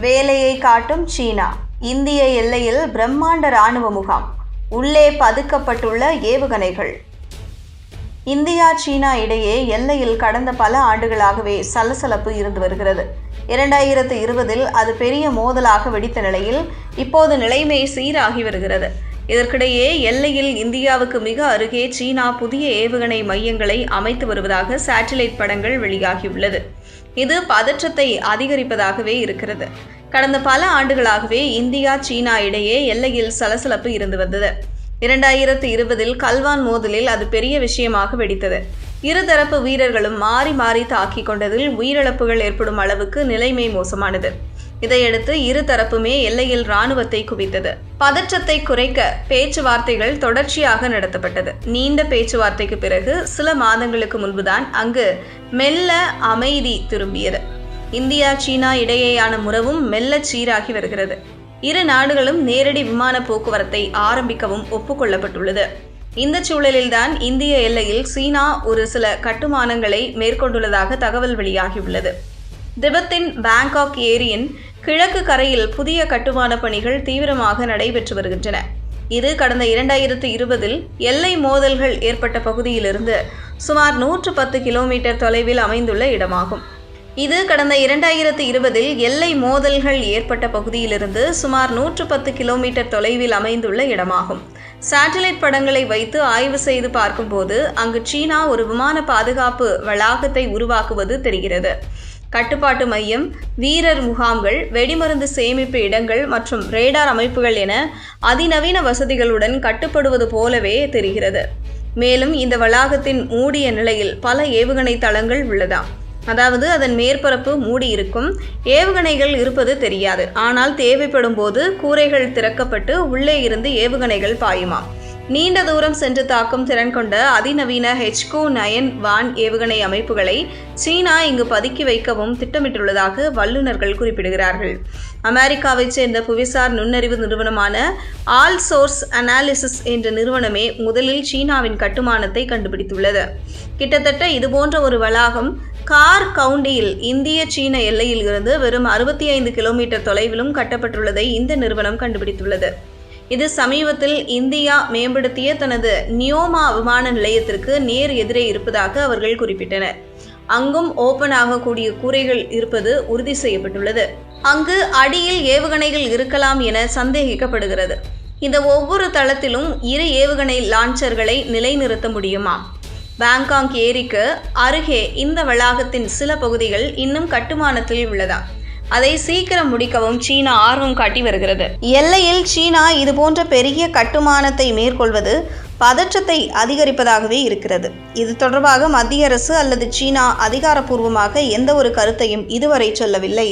வேலையை காட்டும் சீனா. இந்திய எல்லையில் பிரம்மாண்ட ராணுவ முகாம். உள்ளே பதுக்கப்பட்டுள்ள ஏவுகணைகள். இந்தியா சீனா இடையே எல்லையில் கடந்த பல ஆண்டுகளாகவே சலசலப்பு இருந்து வருகிறது. இரண்டாயிரத்து இருபதில் அது பெரிய மோதலாக வெடித்த நிலையில் இப்போது நிலைமை சீராகி வருகிறது. இதற்கிடையே எல்லையில் இந்தியாவுக்கு மிக அருகே சீனா புதிய ஏவுகணை மையங்களை அமைத்து வருவதாக சேட்டிலைட் படங்கள் வெளியாகியுள்ளது. இது பதற்றத்தை அதிகரிப்பதாகவே இருக்கிறது. கடந்த பல ஆண்டுகளாகவே இந்தியா சீனா இடையே எல்லையில் சலசலப்பு இருந்து வந்தது. இரண்டாயிரத்து இருபதில் கல்வான் மோதலில் அது பெரிய விஷயமாக வெடித்தது. இருதரப்பு வீரர்களும் மாறி மாறி தாக்கிக் கொண்டதில் உயிரிழப்புகள் ஏற்படும் அளவுக்கு நிலைமை மோசமானது. இதையடுத்து இரு தரப்புமே எல்லையில் ராணுவத்தை குவித்தது. பதற்றத்தை குறைக்க பேச்சுவார்த்தைகள் தொடர்ச்சியாக நடத்தப்பட்டது. நீண்ட பேச்சுவார்த்தைக்கு பிறகு சில மாதங்களுக்கு முன்புதான் அங்கு மெல்ல அமைதி திரும்பியது. இந்தியா சீனா இடையேயான முறவும் மெல்ல சீராகி வருகிறது. இரு நாடுகளும் நேரடி விமான போக்குவரத்தை ஆரம்பிக்கவும் ஒப்புக்கொள்ளப்பட்டுள்ளது இந்த சூழலில்தான் இந்திய எல்லையில் சீனா ஒரு சில கட்டுமானங்களை மேற்கொண்டுள்ளதாக தகவல் வெளியாகியுள்ளது. திபெத்தின் பேங்காக் ஏரியின் கிழக்கு கரையில் புதிய கட்டுமான பணிகள் தீவிரமாக நடைபெற்று வருகின்றன. இது கடந்த இரண்டாயிரத்து இருபதில் எல்லை மோதல்கள் ஏற்பட்ட பகுதியிலிருந்து சுமார் நூற்று பத்து கிலோமீட்டர் தொலைவில் அமைந்துள்ள இடமாகும். இது கடந்த இரண்டாயிரத்து இருபதில் எல்லை மோதல்கள் ஏற்பட்ட பகுதியிலிருந்து சுமார் நூற்று பத்து கிலோமீட்டர் தொலைவில் அமைந்துள்ள இடமாகும். சேட்டலைட் படங்களை வைத்து ஆய்வு செய்து பார்க்கும்போது அங்கு சீனா ஒரு விமான பாதுகாப்பு வளாகத்தை உருவாக்குவது தெரிகிறது. கட்டுப்பாட்டு மையம் வீரர் முகாம்கள் வெடிமருந்து சேமிப்பு இடங்கள் மற்றும் ரேடார் அமைப்புகள் என அதிநவீன வசதிகளுடன் கட்டுப்படுவது போலவே தெரிகிறது. மேலும் இந்த வளாகத்தின் மூடிய நிலையில் பல ஏவுகணை தளங்கள் உள்ளதாம். அதாவது அதன் மேற்பரப்பு மூடி இருக்கும். ஏவுகணைகள் இருப்பது தெரியாது. ஆனால் தேவைப்படும் போது கூரைகள் திறக்கப்பட்டு உள்ளே இருந்து ஏவுகணைகள் பாயுமாம் நீண்ட தூரம் சென்று தாக்கும் திறன் கொண்ட அதிநவீன ஹெச்கோ நயன் வான் ஏவுகணை அமைப்புகளை சீனா இங்கு பதுக்கி வைக்கவும் திட்டமிட்டுள்ளதாக வல்லுநர்கள் குறிப்பிடுகிறார்கள். அமெரிக்காவைச் சேர்ந்த புவிசார் நுண்ணறிவு நிறுவனமான ஆல் சோர்ஸ் அனாலிசிஸ் என்ற நிறுவனமே முதலில் சீனாவின் கட்டுமானத்தை கண்டுபிடித்துள்ளது. கிட்டத்தட்ட இதுபோன்ற ஒரு வளாகம் கார் கவுண்டியில் இந்திய சீன எல்லையில் இருந்து வெறும் அறுபத்தி ஐந்து கிலோமீட்டர் தொலைவிலும் கட்டப்பட்டுள்ளதை இந்த நிறுவனம் கண்டுபிடித்துள்ளது. இது சமீபத்தில் இந்தியா மேம்படுத்திய தனது நியோமா விமான நிலையத்திற்கு நேர் எதிரே இருப்பதாக அவர்கள் குறிப்பிட்டனர். அங்கும் ஓபன் ஆகக்கூடிய கூரைகள் இருப்பது உறுதி செய்யப்பட்டுள்ளது. அங்கு அடியில் ஏவுகணைகள் இருக்கலாம் என சந்தேகிக்கப்படுகிறது. இந்த ஒவ்வொரு தளத்திலும் இரு ஏவுகணை லான்ச்சர்களை நிலைநிறுத்த முடியுமா? பேங்காங் ஏரிக்கு அருகே இந்த வளாகத்தின் சில பகுதிகள் இன்னும் கட்டுமானத்தில் உள்ளதா? அதை சீக்கிரம் முடிக்கவும் சீனா ஆர்வம் காட்டி வருகிறது. எல்லையில் சீனா இதுபோன்ற பெரிய கட்டுமானத்தை மேற்கொள்வது பதற்றத்தை அதிகரிப்பதாகவே இருக்கிறது. இது தொடர்பாக மத்திய அரசு அல்லது சீனா அதிகாரப்பூர்வமாக எந்த ஒரு கருத்தையும் இதுவரை சொல்லவில்லை.